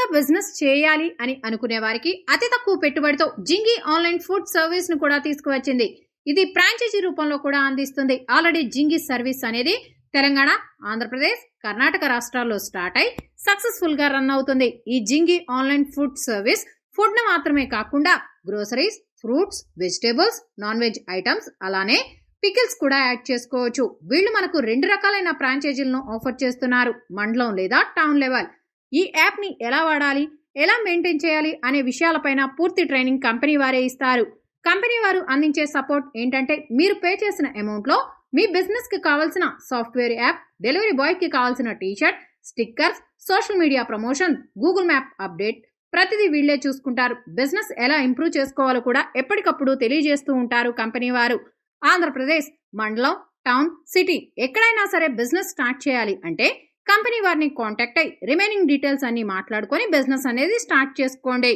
కొత్తగా బిజినెస్ చేయాలి అని అనుకునే వారికి అతి తక్కువ పెట్టుబడితో జింగి ఆన్లైన్ ఫుడ్ సర్వీస్ను కూడా తీసుకువచ్చింది. ఇది ఫ్రాంచైజీ రూపంలో కూడా అందిస్తుంది. ఆల్రెడీ జింగి సర్వీస్ అనేది తెలంగాణ ఆంధ్రప్రదేశ్ కర్ణాటక రాష్ట్రాల్లో స్టార్ట్ అయి సక్సెస్ఫుల్గా రన్ అవుతుంది. ఈ జింగి ఆన్లైన్ ఫుడ్ సర్వీస్ ఫుడ్ను మాత్రమే కాకుండా groceries fruits vegetables non veg items అలానే పికిల్స్ కూడా యాడ్ చేసుకోవచ్చు. వీళ్ళు మనకు రెండు రకాలైన ఫ్రాంచైజీలను ఆఫర్ చేస్తున్నారు. మండలం లేదా టౌన్ లెవెల్ ఈ యాప్ని ఎలా వాడాలి? ఎలా మెయింటైన్ చేయాలి? అనే విషయాలపైన పూర్తి ట్రైనింగ్ కంపెనీ వారే ఇస్తారు. కంపెనీ వారు అందించే సపోర్ట్ ఏంటంటే మీరు పే చేసిన అమౌంట్లో మీ బిజినెస్కి కావాల్సిన సాఫ్ట్వేర్ యాప్ డెలివరీ బాయ్కి కావాల్సిన T shirt stickers social media promotion Google map update ప్రతిదీ వీళ్ళే చూసుకుంటారు. బిజినెస్ ఎలా ఇంప్రూవ్ చేసుకోవాలో కూడా ఎప్పటికప్పుడు తెలియజేస్తూ ఉంటారు కంపెనీ వారు. ఆంధ్రప్రదేశ్ మండలం టౌన్ సిటీ ఎక్కడైనా సరే బిజినెస్ స్టార్ట్ చేయాలి అంటే కంపెనీ వారిని కాంటాక్ట్ అయ్యి రిమైనింగ్ డీటెయిల్స్ అన్ని మాట్లాడుకొని బిజినెస్ అనేది స్టార్ట్ చేసుకోండి.